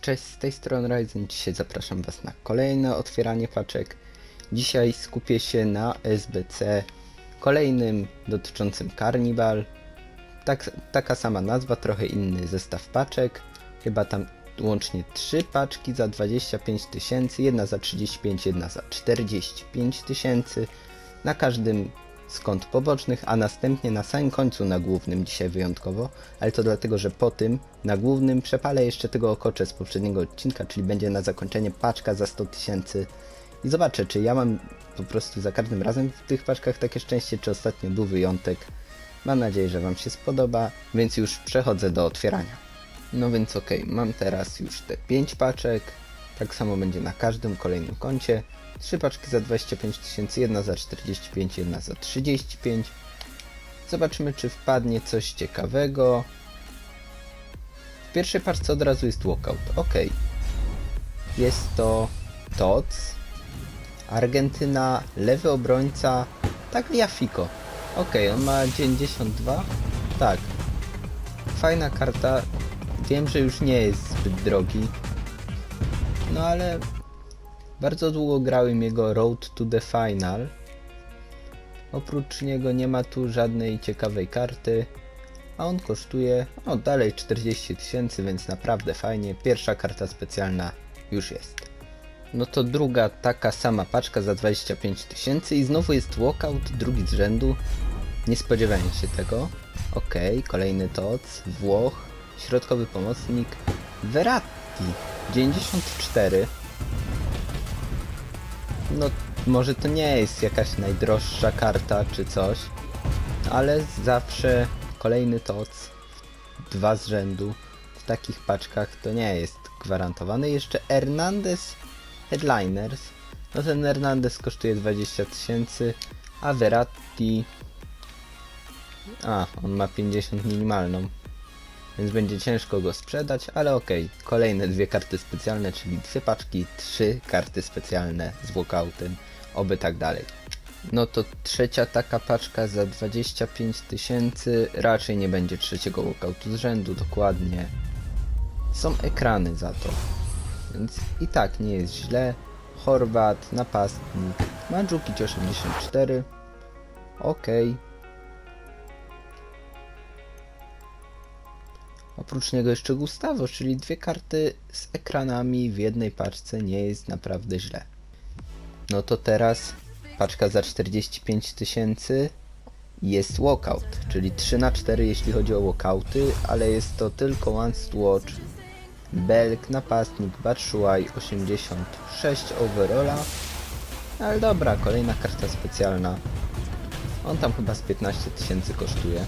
Cześć, z tej strony Ryzen. Dzisiaj zapraszam Was na kolejne otwieranie paczek. Dzisiaj skupię się na SBC kolejnym dotyczącym Carnival. Tak, taka sama nazwa, trochę inny zestaw paczek. Chyba tam łącznie 3 paczki za 25 tysięcy, jedna za 35, jedna za 45 tysięcy. Na każdym kont pobocznych, a następnie na samym końcu na głównym dzisiaj wyjątkowo, ale to dlatego, że po tym na głównym przepalę jeszcze tego okocze z poprzedniego odcinka, czyli będzie na zakończenie paczka za 100 tysięcy i zobaczę, czy ja mam po prostu za każdym razem w tych paczkach takie szczęście, czy ostatnio był wyjątek. Mam nadzieję, że Wam się spodoba, więc już przechodzę do otwierania. No więc okej, mam teraz już te 5 paczek, tak samo będzie na każdym kolejnym koncie. Trzy paczki za 25 tysięcy, jedna za 45, jedna za 35. Zobaczymy, czy wpadnie coś ciekawego. W pierwszej paczce od razu jest walkout. Ok. Jest to TOC, Argentyna, lewy obrońca, Tagliafico. Ok, on ma 92. Tak. Fajna karta. Wiem, że już nie jest zbyt drogi. No ale bardzo długo grałem jego Road to the Final. Oprócz niego nie ma tu żadnej ciekawej karty, a on kosztuje o dalej 40 tysięcy, więc naprawdę fajnie. Pierwsza karta specjalna już jest. No to druga taka sama paczka za 25 tysięcy i znowu jest walkout, drugi z rzędu. Nie spodziewałem się tego. Ok, kolejny TOC, Włoch, środkowy pomocnik, Verratti, 94. No, może to nie jest jakaś najdroższa karta czy coś, ale zawsze kolejny TOC, dwa z rzędu, w takich paczkach to nie jest gwarantowane. Jeszcze Hernandez Headliners, no ten Hernandez kosztuje 20 tysięcy, a Verratti, a on ma 50 minimalną, więc będzie ciężko go sprzedać, ale okej. Kolejne dwie karty specjalne, czyli dwie paczki, trzy karty specjalne z walkoutem, oby tak dalej. No to trzecia taka paczka za 25 tysięcy, raczej nie będzie trzeciego walkoutu z rzędu, dokładnie. Są ekrany za to, więc i tak nie jest źle. Chorwat, napastnik, Mandzukic 84, okej. Oprócz niego jeszcze Gustavo, czyli dwie karty z ekranami w jednej paczce nie jest naprawdę źle. No to teraz paczka za 45 tysięcy jest walkout, czyli 3 na 4 jeśli chodzi o walkouty, ale jest to tylko Once to Watch, Belk, Napastnik, Batshuayi 86 overalla. Ale dobra, kolejna karta specjalna. On tam chyba z 15 tysięcy kosztuje.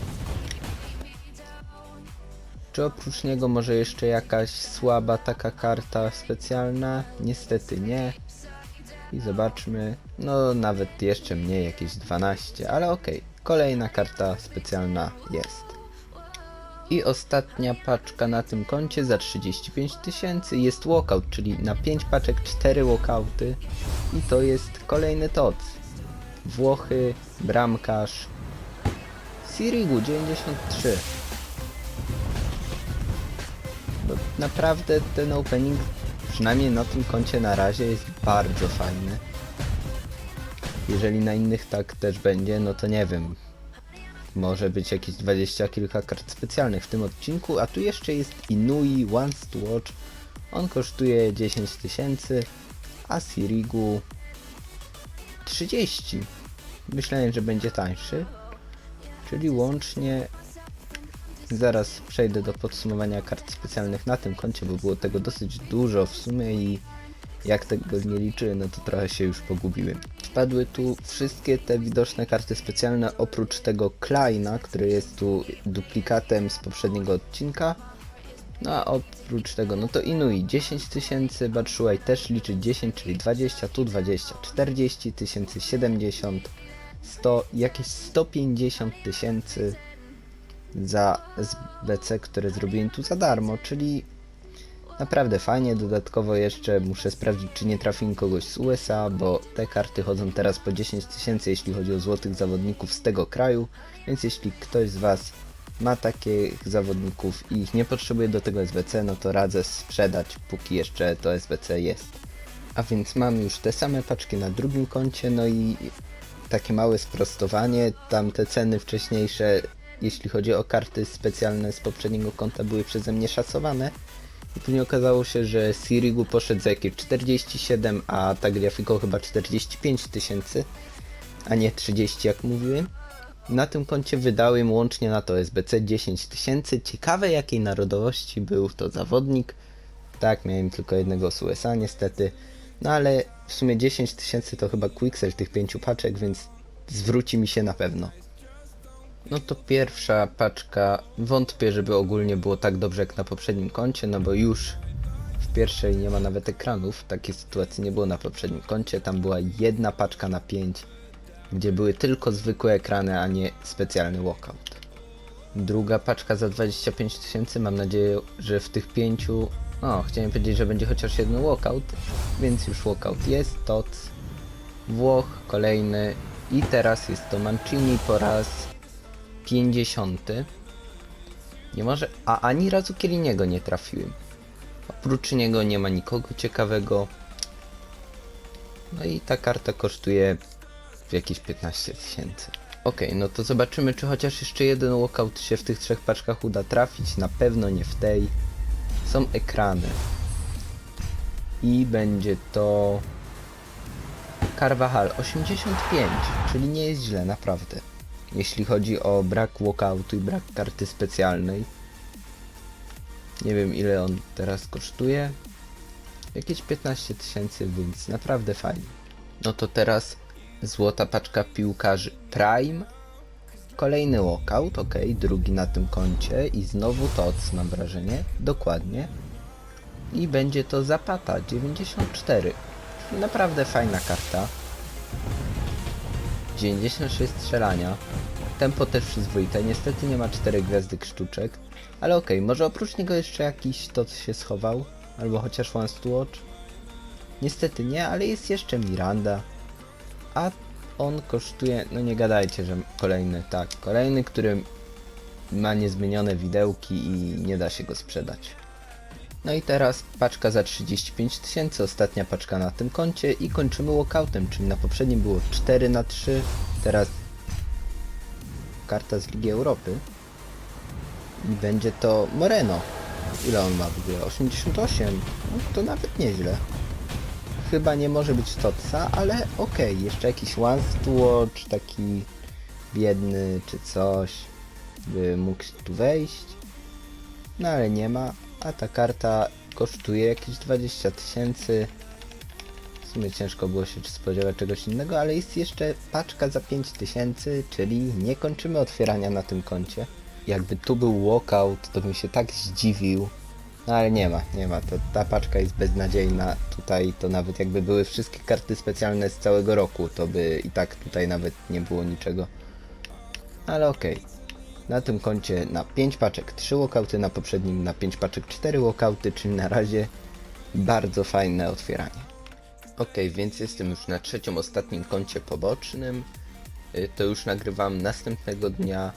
Czy oprócz niego może jeszcze jakaś słaba taka karta specjalna? Niestety nie. I zobaczmy. No nawet jeszcze mniej, jakieś 12, ale okej. Kolejna karta specjalna jest. I ostatnia paczka na tym koncie za 35 tysięcy jest walkout, czyli na 5 paczek 4 walkouty. I to jest kolejny TOC. Włochy, bramkarz. Sirigu 93. Bo naprawdę ten opening, przynajmniej na tym koncie na razie, jest bardzo fajny. Jeżeli na innych tak też będzie, no to nie wiem. Może być jakieś 20 kilka kart specjalnych w tym odcinku, a tu jeszcze jest Inui Once to Watch. On kosztuje 10 tysięcy, a Sirigu 30. Myślałem, że będzie tańszy. Czyli łącznie Zaraz przejdę do podsumowania kart specjalnych na tym koncie, bo było tego dosyć dużo w sumie i jak tego nie liczyłem, no to trochę się już pogubiłem. Wpadły tu wszystkie te widoczne karty specjalne oprócz tego Kleina, który jest tu duplikatem z poprzedniego odcinka. No a oprócz tego, no to Inui 10 tysięcy, Batshuayi też liczy 10, czyli 20, tu 20, 40 tysięcy, 70, 100, jakieś 150 tysięcy za SBC, które zrobiłem tu za darmo, czyli naprawdę fajnie. Dodatkowo jeszcze muszę sprawdzić, czy nie trafi kogoś z USA, bo te karty chodzą teraz po 10 tysięcy, jeśli chodzi o złotych zawodników z tego kraju, więc jeśli ktoś z Was ma takich zawodników i ich nie potrzebuje do tego SBC, no to radzę sprzedać, póki jeszcze to SBC jest. A więc mam już te same paczki na drugim koncie, no i takie małe sprostowanie. Tam te ceny wcześniejsze, jeśli chodzi o karty specjalne z poprzedniego konta, były przeze mnie szacowane. I później okazało się, że Sirigu poszedł za jakieś 47, a Tagliafico chyba 45 tysięcy, a nie 30 jak mówiłem. Na tym koncie wydałem łącznie na to SBC 10 tysięcy. Ciekawe jakiej narodowości był to zawodnik. Tak, miałem tylko jednego z USA niestety. No ale w sumie 10 tysięcy to chyba quicksell tych pięciu paczek, więc zwróci mi się na pewno. No to pierwsza paczka. Wątpię, żeby ogólnie było tak dobrze jak na poprzednim koncie, no bo już w pierwszej nie ma nawet ekranów. Takiej sytuacji nie było na poprzednim koncie. Tam była jedna paczka na 5, gdzie były tylko zwykłe ekrany, a nie specjalny walkout. Druga paczka za 25 tysięcy. Mam nadzieję, że w tych pięciu. No, chciałem powiedzieć, że będzie chociaż jeden walkout, więc już walkout jest. Toc, Włoch, kolejny. I teraz jest to Mancini po raz 50. Nie może. A ani razu Kieliniego nie trafiłem. Oprócz niego nie ma nikogo ciekawego. No i ta karta kosztuje jakieś 15 tysięcy. Okej, no to zobaczymy, czy chociaż jeszcze jeden walkout się w tych trzech paczkach uda trafić. Na pewno nie w tej. Są ekrany. I będzie to. Carvajal 85, czyli nie jest źle, naprawdę. Jeśli chodzi o brak walkoutu i brak karty specjalnej. Nie wiem ile on teraz kosztuje. Jakieś 15 tysięcy, więc naprawdę fajnie. No to teraz złota paczka piłkarzy Prime. Kolejny walkout, ok, drugi na tym koncie i znowu TOC mam wrażenie, dokładnie. I będzie to Zapata 94. Czyli naprawdę fajna karta. 96 strzelania. Tempo też przyzwoite. Niestety nie ma 4 gwiazdek sztuczek. Ale okej, może oprócz niego jeszcze jakiś to się schował. Albo chociaż Once to Watch. Niestety nie, ale jest jeszcze Miranda. A on kosztuje, no nie gadajcie, że kolejny, tak, kolejny, który ma niezmienione widełki i nie da się go sprzedać. No i teraz paczka za 35 tysięcy, ostatnia paczka na tym koncie i kończymy walkoutem, czyli na poprzednim było 4 na 3, teraz karta z Ligi Europy i będzie to Moreno. Ile on ma w ogóle? 88? No, to nawet nieźle. Chyba nie może być Totsa, ale okej, jeszcze jakiś Once to Watch, taki biedny czy coś, by mógł tu wejść. No ale nie ma, a ta karta kosztuje jakieś 20 tysięcy. W sumie ciężko było się spodziewać czegoś innego, ale jest jeszcze paczka za 5 tysięcy, czyli nie kończymy otwierania na tym koncie. Jakby tu był walkout, to bym się tak zdziwił. No ale nie ma, nie ma. To, ta paczka jest beznadziejna. Tutaj to nawet jakby były wszystkie karty specjalne z całego roku, to by i tak tutaj nawet nie było niczego. Ale okej. Na tym koncie na 5 paczek 3 walkouty, na poprzednim na 5 paczek 4 walkouty, czyli na razie bardzo fajne otwieranie. Ok, więc jestem już na trzecim, ostatnim koncie pobocznym. Y, To już nagrywam następnego dnia,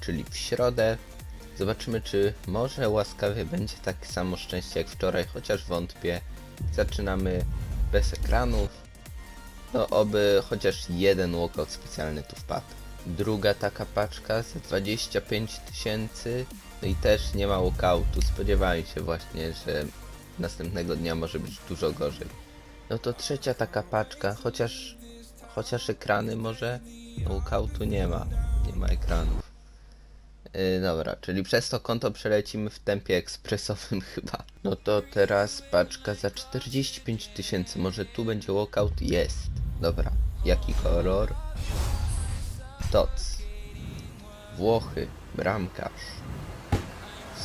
czyli w środę. Zobaczymy, czy może łaskawie będzie takie samo szczęście jak wczoraj, chociaż wątpię. Zaczynamy bez ekranów. No, oby chociaż jeden walkout specjalny tu wpadł. Druga taka paczka za 25 tysięcy. No i też nie ma walkoutu. Spodziewałem się właśnie, że następnego dnia może być dużo gorzej. No to trzecia taka paczka, chociaż chociaż ekrany może walkoutu nie ma. Nie ma ekranów. Yy, dobra, czyli przez to konto przelecimy w tempie ekspresowym chyba. No to teraz paczka za 45 tysięcy. Może tu będzie walkout? Jest. Dobra. Jaki kolor? Toc. Włochy. Bramkarz.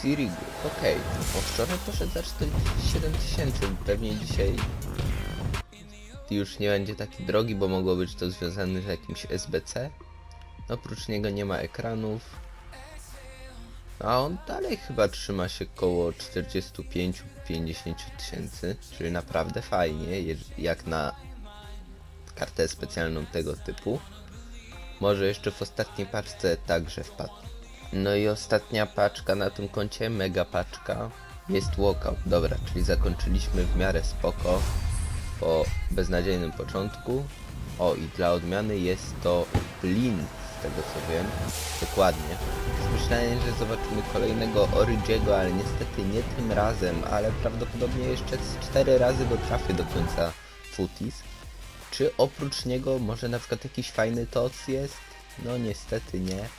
Sirigu. Okej. Okay. Wczoraj poszedł za 47 tysięcy. Pewnie dzisiaj już nie będzie taki drogi, bo mogło być to związane z jakimś SBC. Oprócz niego nie ma ekranów. A on dalej chyba trzyma się koło 45-50 tysięcy, czyli naprawdę fajnie, jak na kartę specjalną tego typu. Może jeszcze w ostatniej paczce także wpadł. No i ostatnia paczka na tym koncie, mega paczka, jest walkout. Dobra, czyli zakończyliśmy w miarę spoko po beznadziejnym początku. O, i dla odmiany jest to Blin, z tego co wiem. Dokładnie. Myślałem, że zobaczymy kolejnego Origiego, ale niestety nie tym razem, ale prawdopodobnie jeszcze z 4 razy go trafię do końca Footies. Czy oprócz niego może na przykład jakiś fajny toc jest? No niestety nie.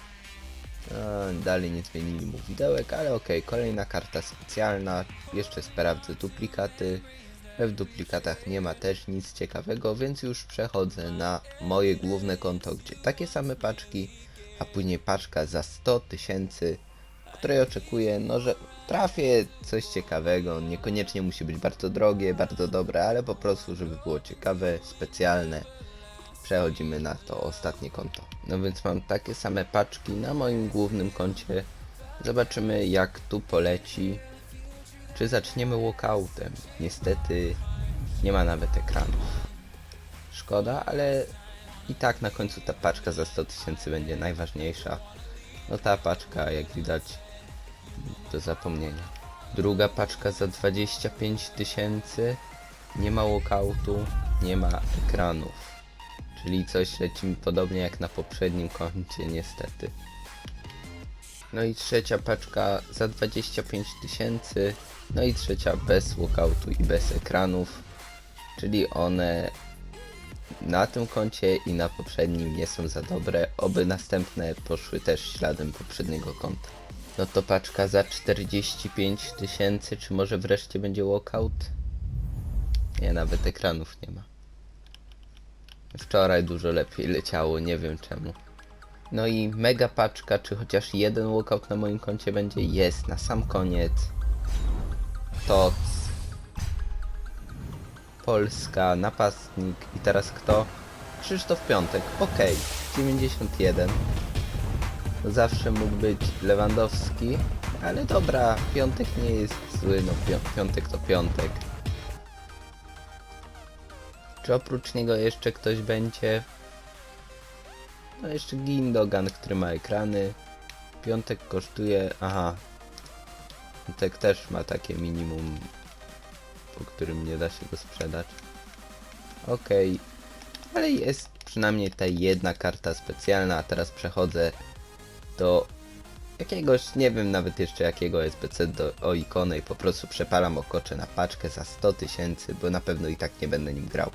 A, dalej nie zmienili mu widełek, ale okej, kolejna karta specjalna. Jeszcze sprawdzę duplikaty. W duplikatach nie ma też nic ciekawego, więc już przechodzę na moje główne konto, gdzie takie same paczki, a później paczka za 100 tysięcy, której oczekuję, no że trafię coś ciekawego. Niekoniecznie musi być bardzo drogie, bardzo dobre, ale po prostu, żeby było ciekawe, specjalne przechodzimy na to ostatnie konto. No więc mam takie same paczki na moim głównym koncie. Zobaczymy jak tu poleci. Czy zaczniemy walkoutem? Niestety nie ma nawet ekranów. Szkoda, ale i tak na końcu ta paczka za 100 tysięcy będzie najważniejsza. No ta paczka jak widać do zapomnienia. Druga paczka za 25 tysięcy. Nie ma walkoutu, nie ma ekranów. Czyli coś leci mi podobnie jak na poprzednim koncie, niestety. No i trzecia paczka za 25 tysięcy. No i trzecia bez walkoutu i bez ekranów. Czyli one na tym koncie i na poprzednim nie są za dobre. Oby następne poszły też śladem poprzedniego konta. No to paczka za 45 tysięcy. Czy może wreszcie będzie walkout? Nie, nawet ekranów nie ma. Wczoraj dużo lepiej leciało, nie wiem czemu. No i mega paczka, czy chociaż jeden walkout na moim koncie będzie? Jest, na sam koniec. Toc. Polska, napastnik i teraz kto? Krzysztof Piątek, okej, 91. Zawsze mógł być Lewandowski, ale dobra, Piątek nie jest zły, no pią- Piątek to Piątek. Czy oprócz niego jeszcze ktoś będzie? No jeszcze Gindogan, który ma ekrany. Piątek kosztuje... Aha. Piątek też ma takie minimum, po którym nie da się go sprzedać. Okej. Ale jest przynajmniej ta jedna karta specjalna, a teraz przechodzę do jakiegoś, nie wiem nawet jeszcze jakiego SBC do, o ikonę i po prostu przepalam okocze na paczkę za 100 tysięcy, bo na pewno i tak nie będę nim grał.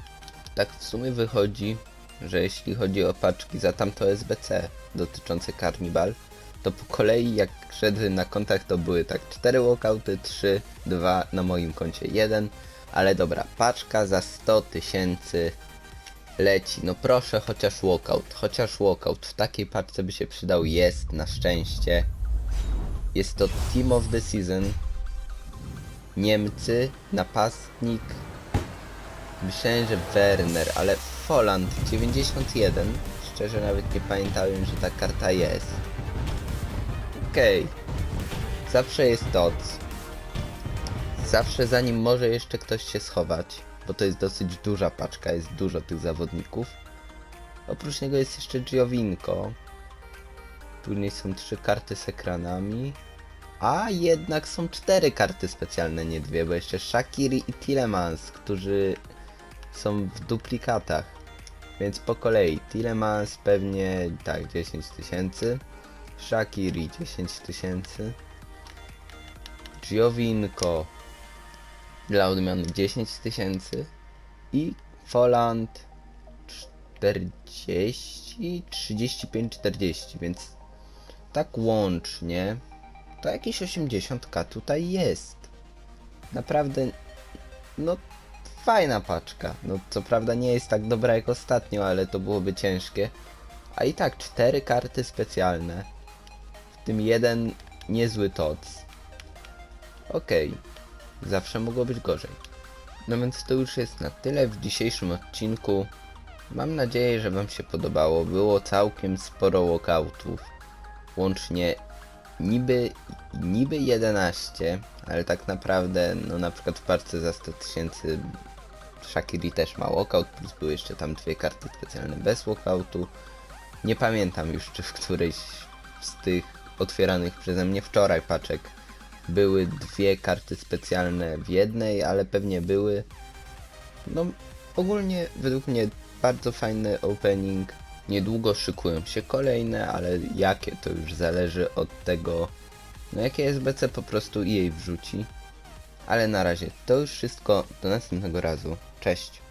Tak w sumie wychodzi, że jeśli chodzi o paczki za tamto SBC dotyczące Carnival, to po kolei jak szedłem na kontakt to były tak 4 walkouty, 3, 2 na moim koncie 1, ale dobra, paczka za 100 tysięcy leci. No proszę, chociaż walkout, chociaż walkout w takiej paczce by się przydał, jest na szczęście. Jest to Team of the Season. Niemcy, napastnik. Myślałem, że Werner, ale Folland 91. Szczerze nawet nie pamiętałem, że ta karta jest. Okej. Zawsze jest TOC. Zawsze zanim może jeszcze ktoś się schować, bo to jest dosyć duża paczka, jest dużo tych zawodników. Oprócz niego jest jeszcze Giovinco. Później są trzy karty z ekranami. A jednak są cztery karty specjalne, nie dwie, bo jeszcze Shakiri i Tillemans, którzy są w duplikatach. Więc po kolei Tillemans pewnie tak 10 tysięcy. Shakiri 10 tysięcy. Giovinco dla odmiany 10 tysięcy. I Folland 40, 35, 40, więc tak łącznie to jakieś 80k tutaj jest. Naprawdę, no fajna paczka. No co prawda nie jest tak dobra jak ostatnio, ale to byłoby ciężkie. A i tak cztery karty specjalne. W tym jeden niezły toc. Okej. Zawsze mogło być gorzej. No więc to już jest na tyle w dzisiejszym odcinku. Mam nadzieję, że Wam się podobało. Było całkiem sporo walkoutów. Łącznie niby, niby 11, ale tak naprawdę, no na przykład w parce za 100 tysięcy Shakiri też ma walkout, plus były jeszcze tam dwie karty specjalne bez walkoutu. Nie pamiętam już, czy w którejś z tych otwieranych przeze mnie wczoraj paczek były dwie karty specjalne w jednej, ale pewnie były. No, ogólnie według mnie bardzo fajny opening. Niedługo szykują się kolejne, ale jakie to już zależy od tego, no jakie SBC po prostu jej wrzuci. Ale na razie to już wszystko. Do następnego razu. Cześć.